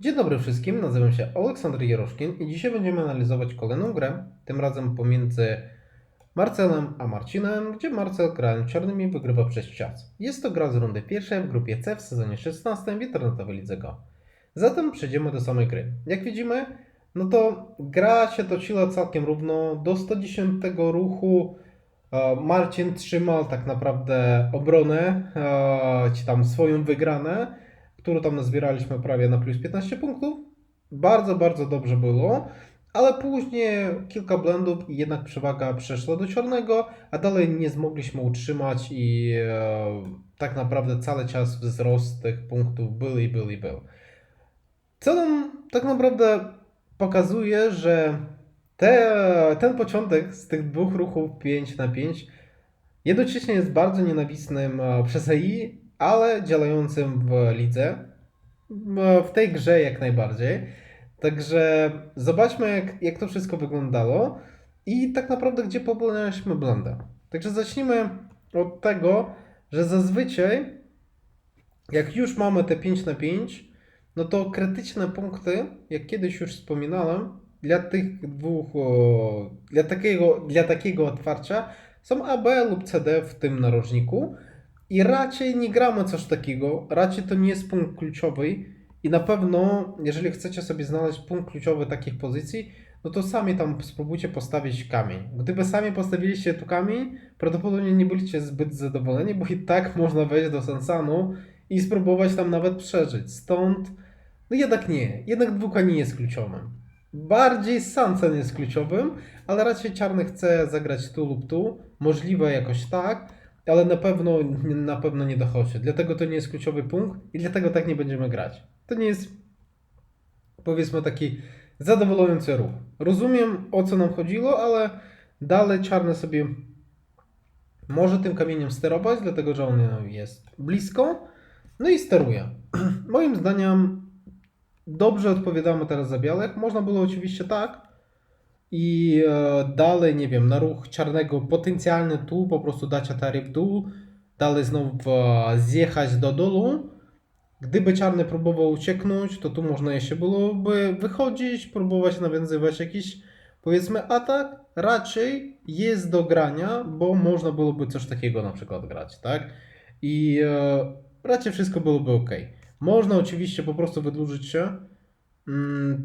Dzień dobry wszystkim, nazywam się Aleksander Jaroszkin i dzisiaj będziemy analizować kolejną grę, tym razem pomiędzy Marcelem a Marcinem, gdzie Marcel grając czarnymi wygrywa przez czas. Jest to gra z rundy pierwszej w grupie C w sezonie 16 w internetowej lidze Go. Zatem przejdziemy do samej gry. Jak widzimy, no to gra się toczyła całkiem równo. Do 110 ruchu e, Marcin trzymał tak naprawdę obronę, e, czy tam swoją wygranę którą tam nazbieraliśmy prawie na plus 15 punktów. Bardzo, bardzo dobrze było, ale później kilka blendów i jednak przewaga przeszła do czarnego, a dalej nie zmogliśmy utrzymać i e, tak naprawdę cały czas wzrost tych punktów był i był i był. Co nam tak naprawdę pokazuje, że te, ten początek z tych dwóch ruchów 5 na 5 jednocześnie jest bardzo nienawistnym e, przez AI, ale działającym w lidze, w- w tej grze jak najbardziej. Także zobaczmy, jak, jak to wszystko wyglądało i tak naprawdę, gdzie popełnialiśmy błędy. Także zacznijmy od tego, że zazwyczaj, jak już mamy te 5 na 5, no to krytyczne punkty, jak kiedyś już wspominałem, dla tych dwóch, dla takiego, dla takiego otwarcia są AB lub CD w tym narożniku. I raczej nie gramy coś takiego, raczej to nie jest punkt kluczowy i na pewno, jeżeli chcecie sobie znaleźć punkt kluczowy takich pozycji, no to sami tam spróbujcie postawić kamień. Gdyby sami postawiliście tu kamień, prawdopodobnie nie byliście zbyt zadowoleni, bo i tak można wejść do Sansanu i spróbować tam nawet przeżyć. Stąd, no jednak nie, jednak dwójka nie jest kluczowym. Bardziej Sansan jest kluczowym, ale raczej czarny chce zagrać tu lub tu, możliwe jakoś tak, ale na pewno, na pewno nie dochodzi. Dlatego to nie jest kluczowy punkt i dlatego tak nie będziemy grać. To nie jest, powiedzmy, taki zadowalający ruch. Rozumiem, o co nam chodziło, ale dalej czarny sobie może tym kamieniem sterować, dlatego że on jest blisko, no i steruje. Moim zdaniem dobrze odpowiadamy teraz za białych. Można było oczywiście tak, i e, dalej, nie wiem, na ruch czarnego potencjalny tu po prostu dać atari w dół, dalej znowu e, zjechać do dolu. Gdyby czarny próbował ucieknąć, to tu można jeszcze byłoby wychodzić, próbować nawiązywać jakiś powiedzmy atak. Raczej jest do grania, bo można byłoby coś takiego na przykład grać, tak? I e, raczej wszystko byłoby ok. Można oczywiście po prostu wydłużyć się,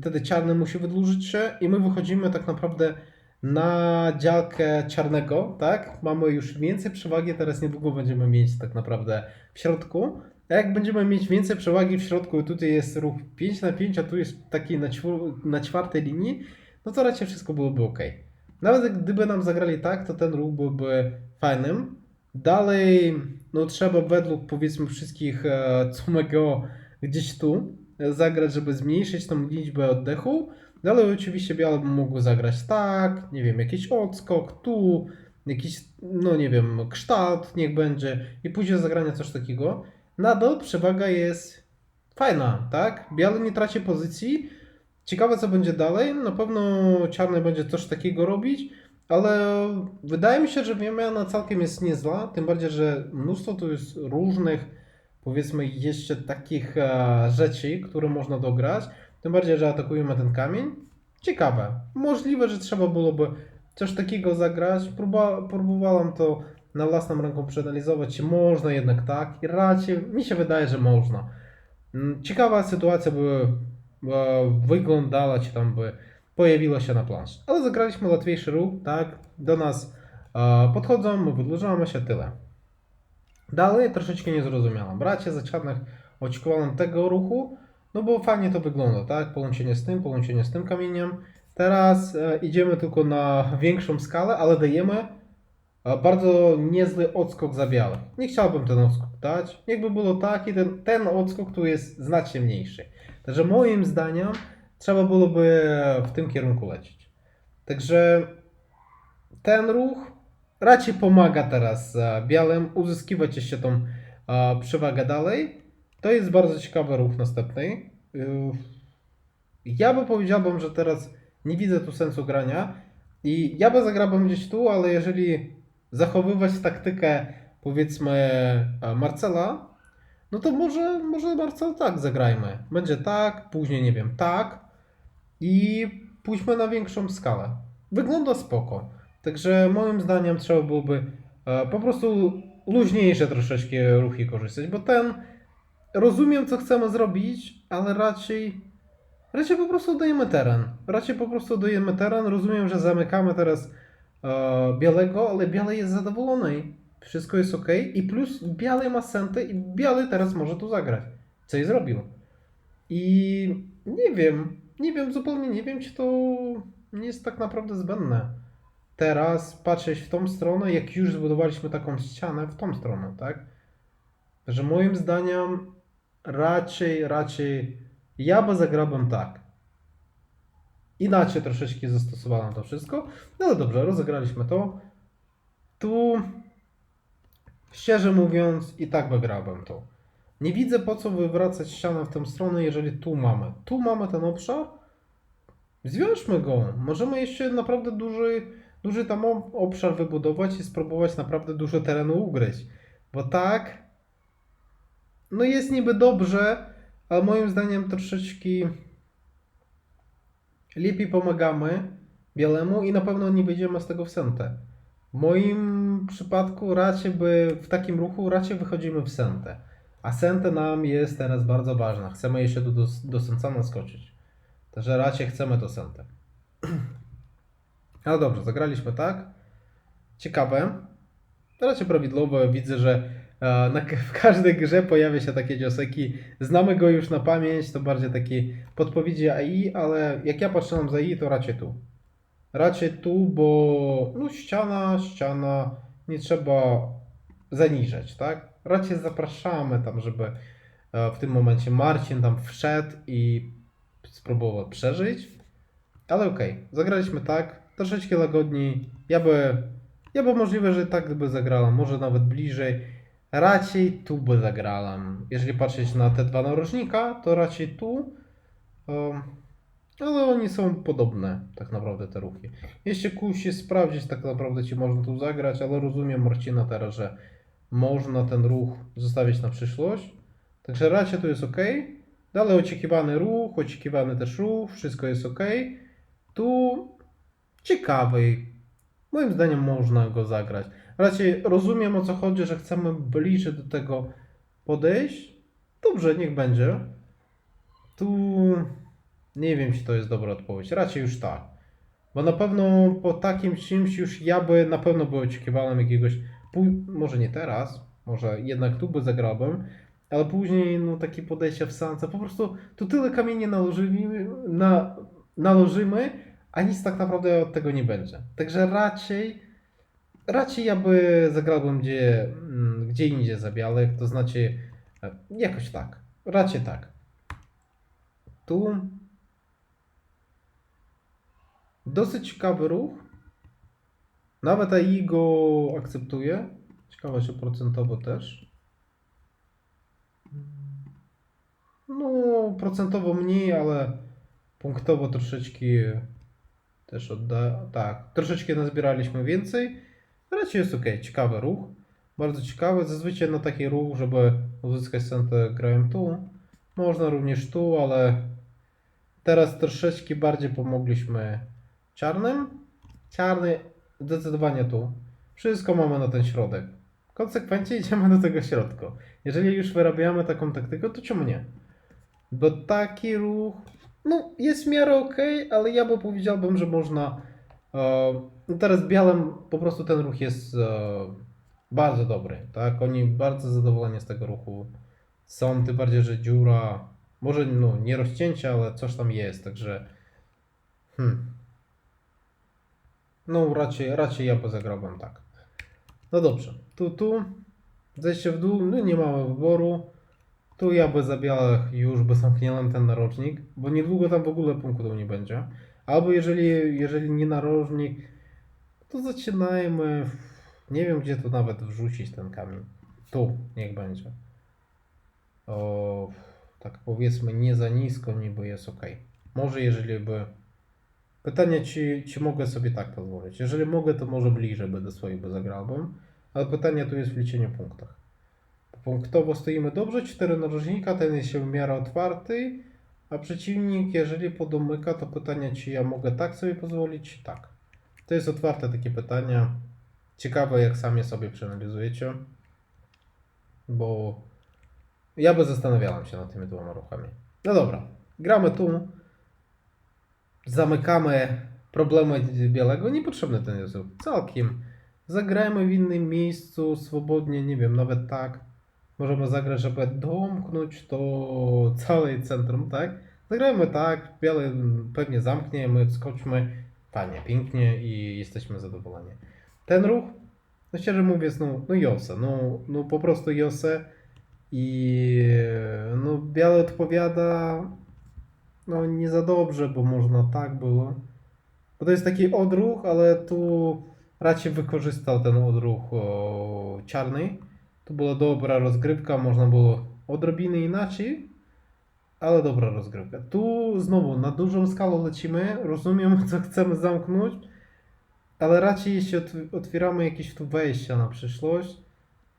wtedy czarny musi wydłużyć się i my wychodzimy tak naprawdę na działkę czarnego, tak? Mamy już więcej przewagi, teraz niedługo będziemy mieć tak naprawdę w środku. A jak będziemy mieć więcej przewagi w środku i tutaj jest ruch 5 na 5, a tu jest taki na, na czwartej linii, no to raczej wszystko byłoby ok. Nawet gdyby nam zagrali tak, to ten ruch byłby fajnym. Dalej, no trzeba według powiedzmy wszystkich e, Cumego gdzieś tu zagrać, żeby zmniejszyć tą liczbę oddechu. Dalej oczywiście białe by mogły zagrać tak, nie wiem, jakiś odskok tu, jakiś, no nie wiem, kształt niech będzie i później zagrania coś takiego. Nadal przewaga jest fajna, tak? Biały nie traci pozycji. Ciekawe co będzie dalej. Na pewno czarny będzie coś takiego robić, ale wydaje mi się, że wymiana całkiem jest niezła. Tym bardziej, że mnóstwo tu jest różnych, powiedzmy, jeszcze takich e, rzeczy, które można dograć. Tym bardziej, że atakujemy ten kamień. Ciekawe. Możliwe, że trzeba byłoby coś takiego zagrać. Próba, próbowałem to na własną ręką przeanalizować, czy można jednak tak. I raczej mi się wydaje, że można. Mm, Ciekawa sytuacja by e, wyglądała, czy tam by pojawiła się na planszy. Ale zagraliśmy łatwiejszy ruch, tak? Do nas e, podchodzą, my wydłużamy się, tyle. Dalej troszeczkę nie zrozumiałam. Bracie za czarnych oczekiwałem tego ruchu, no bo fajnie to wygląda, tak? Połączenie z tym, połączenie z tym kamieniem. Teraz e, idziemy tylko na większą skalę, ale dajemy e, bardzo niezły odskok za białych. Nie chciałbym ten odskok dać. Jakby było tak, i ten, ten odskok tu jest znacznie mniejszy. Także moim zdaniem trzeba byłoby w tym kierunku lecieć. Także ten ruch raczej pomaga teraz e, białym uzyskiwać jeszcze tą e, przewagę dalej. To jest bardzo ciekawy ruch następny. Yy, Ja by powiedziałbym, że teraz nie widzę tu sensu grania i ja by zagrałbym gdzieś tu, ale jeżeli zachowywać taktykę powiedzmy e, Marcela, no to może, może Marcel tak zagrajmy. Będzie tak, później nie wiem, tak i pójdźmy na większą skalę. Wygląda spoko. Także moim zdaniem trzeba byłoby e, po prostu luźniejsze troszeczkę ruchy korzystać, bo ten rozumiem co chcemy zrobić, ale raczej raczej po prostu dajemy teren. Raczej po prostu dajemy teren. Rozumiem, że zamykamy teraz e, białego, ale biały jest zadowolony. Wszystko jest ok. I plus biały ma sentę i biały teraz może tu zagrać. Co i zrobił. I nie wiem, nie wiem, zupełnie nie wiem, czy to nie jest tak naprawdę zbędne. Teraz patrzeć w tą stronę, jak już zbudowaliśmy taką ścianę w tą stronę, tak? Że moim zdaniem raczej, raczej ja by zagrałbym tak. Inaczej troszeczkę zastosowałem to wszystko, no dobrze, rozegraliśmy to. Tu, szczerze mówiąc, i tak wygrałbym to. Nie widzę po co wywracać ścianę w tę stronę, jeżeli tu mamy. Tu mamy ten obszar. Zwiążmy go. Możemy jeszcze naprawdę duży, duży tam ob- obszar wybudować i spróbować naprawdę dużo terenu ugryźć. Bo tak, no jest niby dobrze, ale moim zdaniem troszeczkę lepiej pomagamy bielemu i na pewno nie wyjdziemy z tego w sentę. W moim przypadku raczej by w takim ruchu raczej wychodzimy w sentę. A sentę nam jest teraz bardzo ważna. Chcemy jeszcze do, do, do skoczyć. Także raczej chcemy to sentę. Ale dobrze, zagraliśmy tak. Ciekawe. Raczej prawidłowo. Widzę, że e, na, w każdej grze pojawia się takie cioseki. Znamy go już na pamięć, to bardziej takie podpowiedzi AI, ale jak ja patrzę za AI, to raczej tu. Raczej tu, bo no ściana, ściana, nie trzeba zaniżać, tak? Raczej zapraszamy tam, żeby e, w tym momencie Marcin tam wszedł i spróbował przeżyć. Ale okej, zagraliśmy tak, troszeczkę łagodniej. Ja by, ja by możliwe, że tak by zagrałem, może nawet bliżej. Raczej tu by zagrałem. Jeżeli patrzeć na te dwa narożnika, to raczej tu. Um, ale oni są podobne, tak naprawdę, te ruchy. Jeszcze kusi sprawdzić, tak naprawdę, czy można tu zagrać, ale rozumiem Marcina teraz, że można ten ruch zostawić na przyszłość. Także raczej to jest ok. Dalej oczekiwany ruch, oczekiwany też ruch, wszystko jest ok. Tu ciekawy. Moim zdaniem można go zagrać. Raczej rozumiem o co chodzi, że chcemy bliżej do tego podejść. Dobrze, niech będzie. Tu nie wiem, czy to jest dobra odpowiedź. Raczej już tak. Bo na pewno po takim czymś już ja by na pewno by oczekiwałem jakiegoś, może nie teraz, może jednak tu by zagrałbym, ale później no takie podejście w sance, po prostu tu tyle kamieni nałożymy, na, nałożymy, a nic tak naprawdę od tego nie będzie. Także raczej, raczej ja by zagrałbym gdzie, mm, gdzie indziej za białych, to znaczy jakoś tak, raczej tak. Tu dosyć ciekawy ruch. Nawet AI go akceptuje. Ciekawe, czy procentowo też. No, procentowo mniej, ale punktowo troszeczkę też odda. Tak, troszeczkę nazbieraliśmy więcej. Raczej jest ok, ciekawy ruch. Bardzo ciekawy. Zazwyczaj na taki ruch, żeby uzyskać centę, grałem tu. Można również tu, ale teraz troszeczkę bardziej pomogliśmy czarnym. Czarny zdecydowanie tu. Wszystko mamy na ten środek. Konsekwentnie idziemy do tego środka. Jeżeli już wyrabiamy taką taktykę, to czemu nie? Bo taki ruch no, jest w miarę ok, ale ja by powiedziałbym, że można. E, no teraz białym po prostu ten ruch jest e, bardzo dobry. Tak? Oni bardzo zadowoleni z tego ruchu są. Tym bardziej, że dziura. Może no, nie rozcięcia, ale coś tam jest. Także. Hmm. No, raczej, raczej ja by zagrałbym tak. No dobrze. Tu, tu. Zejście w dół. No, nie mamy wyboru. Tu ja by za białych już by zamknąłem ten narożnik, bo niedługo tam w ogóle punktu nie będzie. Albo jeżeli, jeżeli nie narożnik, to zaczynajmy. Nie wiem gdzie tu nawet wrzucić ten kamień. Tu niech będzie. O, tak powiedzmy nie za nisko, niby jest ok. Może jeżeli by. Pytanie, czy, czy mogę sobie tak pozwolić. Jeżeli mogę, to może bliżej będę by zagrałbym. Ale pytanie tu jest w liczeniu punktach. Punktowo stoimy dobrze, 4 narożnika, ten jest się w miarę otwarty, a przeciwnik, jeżeli podomyka, to pytanie, czy ja mogę tak sobie pozwolić, tak. To jest otwarte takie pytania. Ciekawe, jak sami sobie przeanalizujecie, bo ja by zastanawiałem się nad tymi dwoma ruchami. No dobra, gramy tu, zamykamy problemy białego, niepotrzebny ten jest całkiem. Zagrajmy w innym miejscu, swobodnie, nie wiem, nawet tak. Możemy zagrać, żeby domknąć to całe centrum, tak? Zagrajmy tak, biały pewnie zamknie, my wskoczmy, fajnie, pięknie i jesteśmy zadowoleni. Ten ruch, no szczerze mówiąc, no, no Jose, no, no po prostu Jose i no biały odpowiada no nie za dobrze, bo można tak było. Bo to jest taki odruch, ale tu raczej wykorzystał ten odruch o, czarny. To była dobra rozgrywka, można było odrobinę inaczej, ale dobra rozgrywka. Tu znowu na dużą skalę lecimy, rozumiem co chcemy zamknąć, ale raczej jeśli otw- otwieramy jakieś tu wejścia na przyszłość,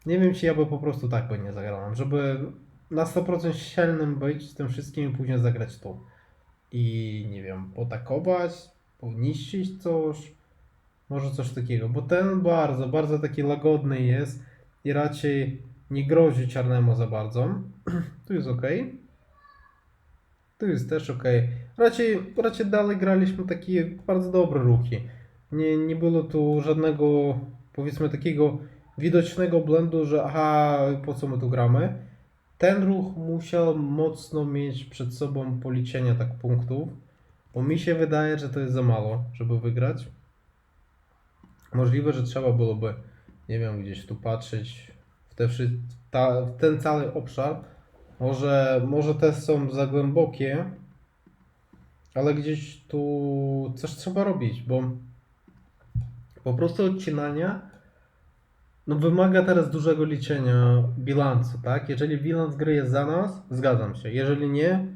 nie wiem czy ja by po prostu tak by nie zagrałem, żeby na 100% silnym być z tym wszystkim i później zagrać tu. I nie wiem, potakować, poniszczyć coś, może coś takiego, bo ten bardzo, bardzo taki łagodny jest i raczej nie grozi czarnemu za bardzo. tu jest ok. Tu jest też ok. Raczej, raczej dalej graliśmy takie bardzo dobre ruchy. Nie, nie było tu żadnego, powiedzmy, takiego widocznego blendu, że aha, po co my tu gramy. Ten ruch musiał mocno mieć przed sobą policzenie tak punktów, bo mi się wydaje, że to jest za mało, żeby wygrać. Możliwe, że trzeba byłoby, nie wiem, gdzieś tu patrzeć w, te, ta, w ten cały obszar. Może, może te są za głębokie, ale gdzieś tu coś trzeba robić, bo po prostu odcinania no wymaga teraz dużego liczenia bilansu, tak? Jeżeli bilans gry jest za nas, zgadzam się. Jeżeli nie,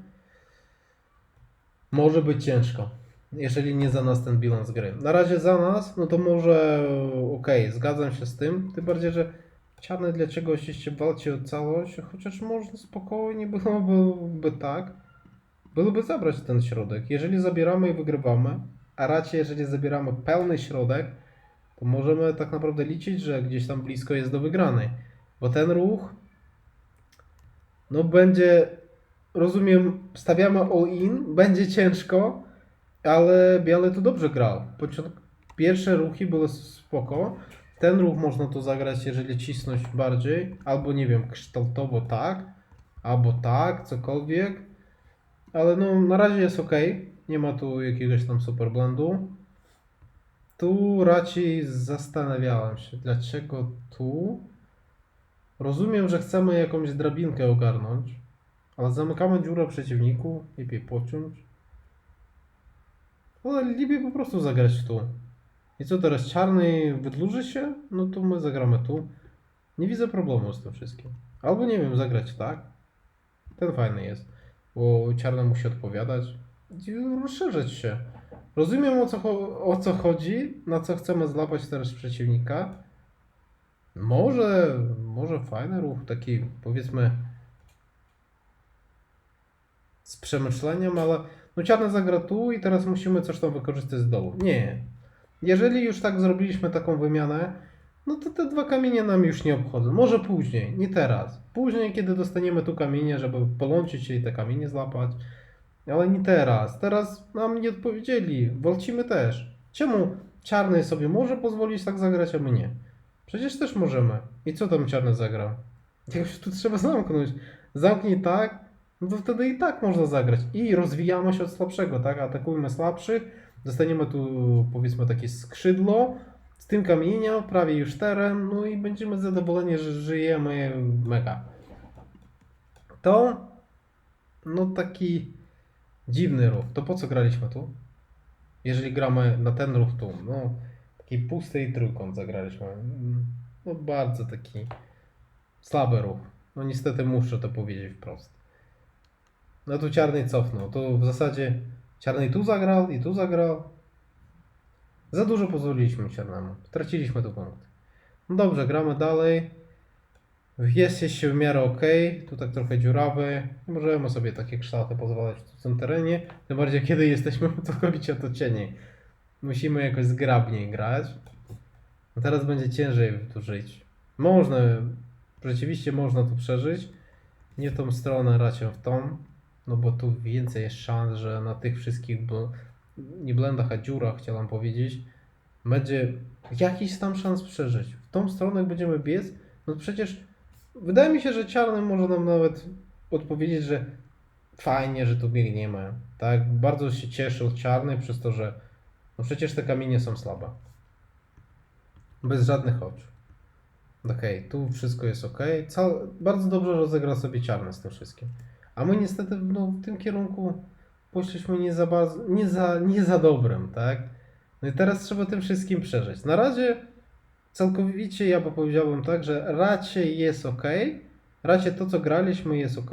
może być ciężko. Jeżeli nie za nas ten bilans gry. Na razie za nas, no to może okej, zgadzam się z tym. Tym bardziej, że czarny dla czegoś jeszcze walczy o całość, chociaż można spokojnie byłoby tak, byłoby zabrać ten środek. Jeżeli zabieramy i wygrywamy, a raczej jeżeli zabieramy pełny środek, to możemy tak naprawdę liczyć, że gdzieś tam blisko jest do wygranej. Bo ten ruch, no będzie, rozumiem, stawiamy all-in, będzie ciężko, ale Biały to dobrze grał. Pierwsze ruchy były spoko. Ten ruch można tu zagrać, jeżeli cisnąć bardziej, albo nie wiem, kształtowo tak, albo tak, cokolwiek. Ale no, na razie jest ok. Nie ma tu jakiegoś tam super blendu. Tu raczej zastanawiałem się, dlaczego tu. Rozumiem, że chcemy jakąś drabinkę ogarnąć, ale zamykamy dziurę przeciwniku, lepiej pociąć. Ale po prostu zagrać tu. I co teraz, czarny wydłuży się? No to my zagramy tu. Nie widzę problemu z tym wszystkim. Albo nie wiem, zagrać tak. Ten fajny jest, bo czarny musi odpowiadać i rozszerzyć się. Rozumiem o co, o co chodzi, na co chcemy złapać teraz przeciwnika. Może, może fajny ruch, taki powiedzmy z przemyśleniem, ale no czarny zagra tu i teraz musimy coś tam wykorzystać z dołu. Nie. Jeżeli już tak zrobiliśmy taką wymianę, no to te dwa kamienie nam już nie obchodzą. Może później, nie teraz. Później, kiedy dostaniemy tu kamienie, żeby połączyć się i te kamienie złapać. Ale nie teraz. Teraz nam nie odpowiedzieli. Walczymy też. Czemu czarny sobie może pozwolić tak zagrać, a my nie? Przecież też możemy. I co tam czarny zagrał? Jakoś tu trzeba zamknąć. Zamknij tak, no to wtedy i tak można zagrać. I rozwijamy się od słabszego, tak? Atakujmy słabszych. Dostaniemy tu powiedzmy takie skrzydło. Z tym kamieniem, prawie już teren. No i będziemy zadowoleni, że żyjemy mega. To no taki dziwny ruch. To po co graliśmy tu? Jeżeli gramy na ten ruch tu, no taki pusty i trójkąt zagraliśmy. No bardzo taki słaby ruch. No niestety muszę to powiedzieć wprost. No tu czarny cofnął. To w zasadzie czarny tu zagrał i tu zagrał. Za dużo pozwoliliśmy czarnemu. Straciliśmy tu punkt. No dobrze, gramy dalej. Jest jeszcze w miarę ok, tu tak trochę dziurawy. Możemy sobie takie kształty pozwalać w tym terenie. Tym bardziej kiedy jesteśmy całkowicie otoczeni. Musimy jakoś zgrabniej grać. No teraz będzie ciężej tu żyć. Można, rzeczywiście można tu przeżyć. Nie w tą stronę, raczej w tą. No bo tu więcej jest szans, że na tych wszystkich, bl- nie blendach, a dziurach chciałem powiedzieć, będzie jakiś tam szans przeżyć. W tą stronę jak będziemy biec, no przecież wydaje mi się, że czarny może nam nawet odpowiedzieć, że fajnie, że tu biegniemy. Tak, bardzo się cieszył czarny przez to, że no przecież te kamienie są słabe. Bez żadnych oczu. Okej, tu wszystko jest ok. Cał... Bardzo dobrze rozegrał sobie czarny z tym wszystkim. A my niestety no, w tym kierunku poszliśmy nie za, bardzo, nie, za, nie za dobrym, tak? No i teraz trzeba tym wszystkim przeżyć. Na razie całkowicie ja powiedziałbym tak, że raczej jest ok. Raczej to, co graliśmy, jest ok.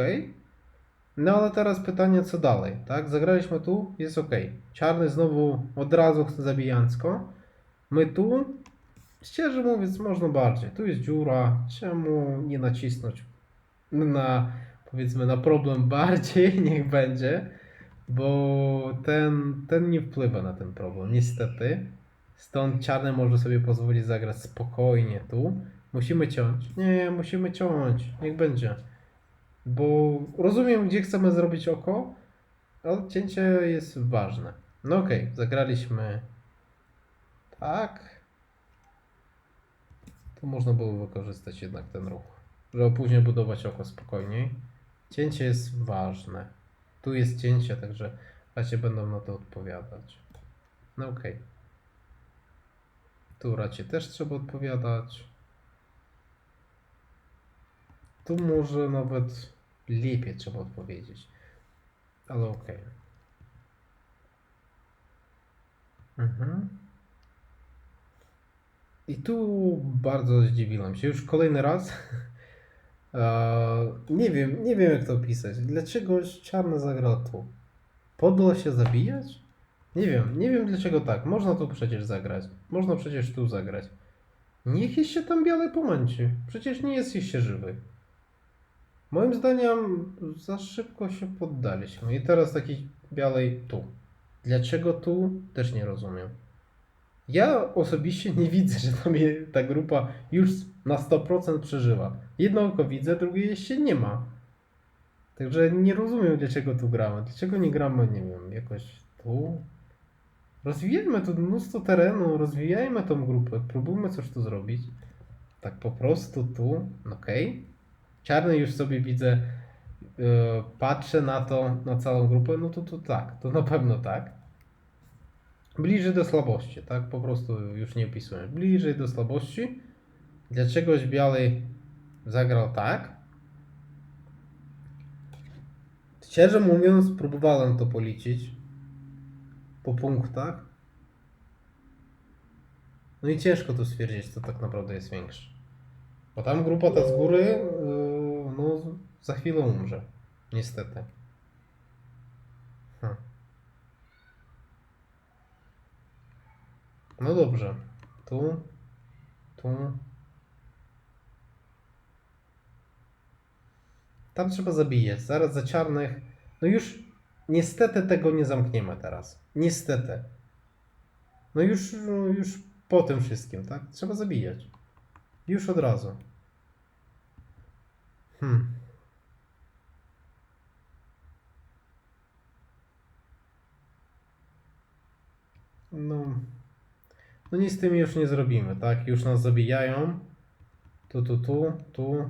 No ale teraz pytanie, co dalej, tak? Zagraliśmy tu, jest ok. Czarny znowu od razu chce zabijancko. My tu, szczerze mówiąc, można bardziej. Tu jest dziura, czemu nie nacisnąć na, powiedzmy, na problem bardziej, niech będzie, bo ten, ten nie wpływa na ten problem, niestety. Stąd czarny może sobie pozwolić zagrać spokojnie tu. Musimy ciąć. Nie, musimy ciąć, niech będzie. Bo rozumiem, gdzie chcemy zrobić oko, ale cięcie jest ważne. No okej, zagraliśmy tak. Tu można było wykorzystać jednak ten ruch, żeby później budować oko spokojniej. Cięcie jest ważne. Tu jest cięcie, także raczej będą na to odpowiadać. No okej. Tu raczej też trzeba odpowiadać. Tu może nawet lepiej trzeba odpowiedzieć. Ale okej. Mhm. I tu bardzo zdziwiłem się. Już kolejny raz. Nie wiem, nie wiem jak to opisać. Dlaczego czarny zagrał tu? Podło się zabijać? Nie wiem, nie wiem dlaczego tak. Można tu przecież zagrać. Można przecież tu zagrać. Niech jeszcze tam białe pomęci. Przecież nie jest jeszcze żywy. Moim zdaniem za szybko się poddaliśmy. I teraz taki białej tu. Dlaczego tu? Też nie rozumiem. Ja osobiście nie widzę, że tam je, ta grupa już na 100% przeżywa. Jedno oko widzę, drugie jeszcze nie ma. Także nie rozumiem, dlaczego tu gramy. Dlaczego nie gramy, nie wiem, jakoś tu? Rozwijajmy tu mnóstwo terenu, rozwijajmy tą grupę, próbujmy coś tu zrobić. Tak po prostu tu, okej. Czarny już sobie widzę, yy, patrzę na to, na całą grupę, no to, to tak, to na pewno tak. Bliżej do słabości, tak? Po prostu już nie opisuję. Bliżej do słabości. Dlaczegoś biały zagrał tak? Szczerze mówiąc, próbowałem to policzyć po punktach. No i ciężko tu stwierdzić, co tak naprawdę jest większe. Bo tam grupa ta z góry, yy, no za chwilę umrze. Niestety. No dobrze. Tu, tu. Tam trzeba zabijać. Zaraz za czarnych. No już niestety tego nie zamkniemy teraz. Niestety. No już, no już po tym wszystkim, tak? Trzeba zabijać. Już od razu. Hmm. No. No nic z tym już nie zrobimy, tak? Już nas zabijają. Tu, tu, tu, tu.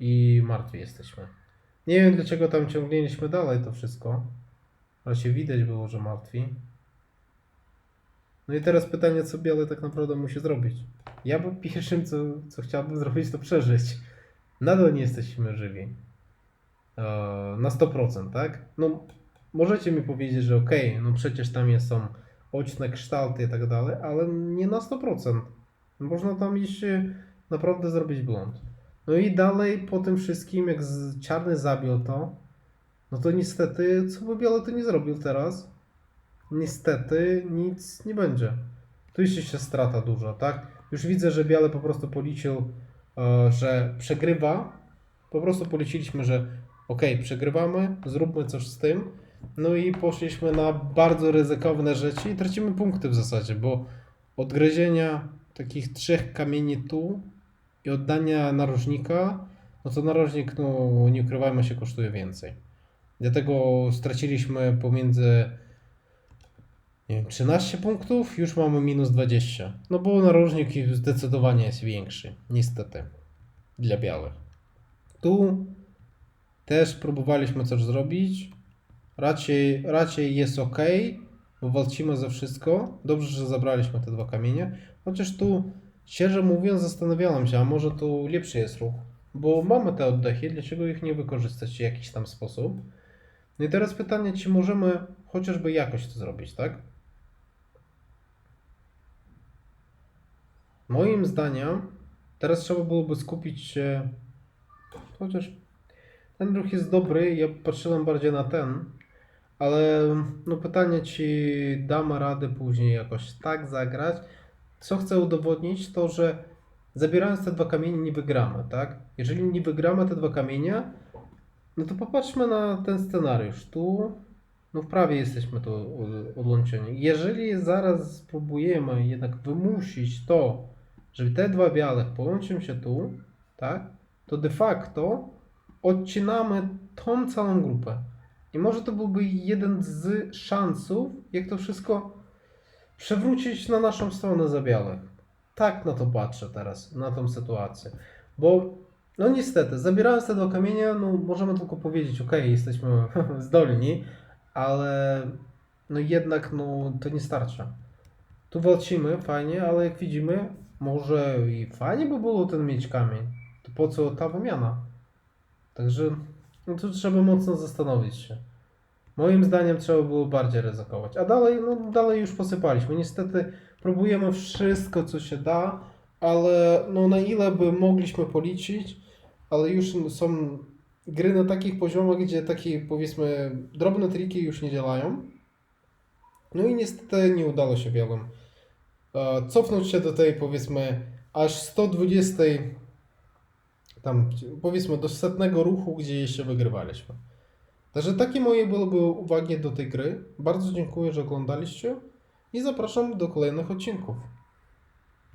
I martwi jesteśmy. Nie wiem dlaczego tam ciągnęliśmy dalej to wszystko. Ale się widać było, że martwi. No i teraz pytanie, co biały tak naprawdę musi zrobić. Ja bym pierwszym, co, co chciałbym zrobić, to przeżyć. Nadal nie jesteśmy żywi. Eee, na 100%, tak? No, możecie mi powiedzieć, że okej, no przecież tam jest, są oczne kształty i tak dalej, ale nie na 100%. Można tam iść e, naprawdę zrobić błąd. No i dalej po tym wszystkim, jak czarny zabił to, no to niestety, co by biały to nie zrobił teraz, niestety nic nie będzie. Tu jeszcze się strata duża, tak? Już widzę, że biały po prostu policzył e, że przegrywa, po prostu poleciliśmy, że ok, przegrywamy, zróbmy coś z tym. No i poszliśmy na bardzo ryzykowne rzeczy i tracimy punkty w zasadzie, bo odgryzienia takich trzech kamieni tu i oddania narożnika, no to narożnik, no nie ukrywajmy się, kosztuje więcej. Dlatego straciliśmy pomiędzy nie wiem, 13 punktów, już mamy minus 20. No bo narożnik zdecydowanie jest większy, niestety, dla białych. Tu też próbowaliśmy coś zrobić. Raczej, raczej jest ok, bo walczymy za wszystko. Dobrze, że zabraliśmy te dwa kamienie. Chociaż tu, szczerze mówiąc, zastanawiałem się, a może tu lepszy jest ruch. Bo mamy te oddechy, dlaczego ich nie wykorzystać w jakiś tam sposób? No i teraz pytanie, czy możemy chociażby jakoś to zrobić, tak? Moim zdaniem teraz trzeba byłoby skupić się, chociaż ten ruch jest dobry, ja patrzyłem bardziej na ten, ale no pytanie, czy damy radę później jakoś tak zagrać. Co chcę udowodnić, to że zabierając te dwa kamienie nie wygramy, tak? Jeżeli nie wygramy te dwa kamienie, no to popatrzmy na ten scenariusz. Tu, no prawie jesteśmy tu od- odłączeni. Jeżeli zaraz spróbujemy jednak wymusić to, żeby te dwa białe połączą się tu, tak? To de facto odcinamy tą całą grupę. I może to byłby jeden z szansów, jak to wszystko przewrócić na naszą stronę za. Tak na to patrzę teraz, na tą sytuację. Bo, no niestety, zabierając te dwa kamienie, no możemy tylko powiedzieć, ok, jesteśmy zdolni, ale no jednak, no to nie starcza. Tu walczymy, fajnie, ale jak widzimy, może i fajnie by było ten mieć kamień. To po co ta wymiana? Także, no tu trzeba mocno zastanowić się. Moim zdaniem trzeba było bardziej ryzykować. A dalej, no dalej już posypaliśmy. Niestety próbujemy wszystko, co się da, ale no na ile by mogliśmy policzyć, ale już są gry na takich poziomach, gdzie takie powiedzmy drobne triki już nie działają. No i niestety nie udało się wielu. E, Cofnąć się do tej powiedzmy aż 120 tam powiedzmy do setnego ruchu, gdzie jeszcze wygrywaliśmy. Także takie moje byłyby uwagi do tej gry. Bardzo dziękuję, że oglądaliście i zapraszam do kolejnych odcinków.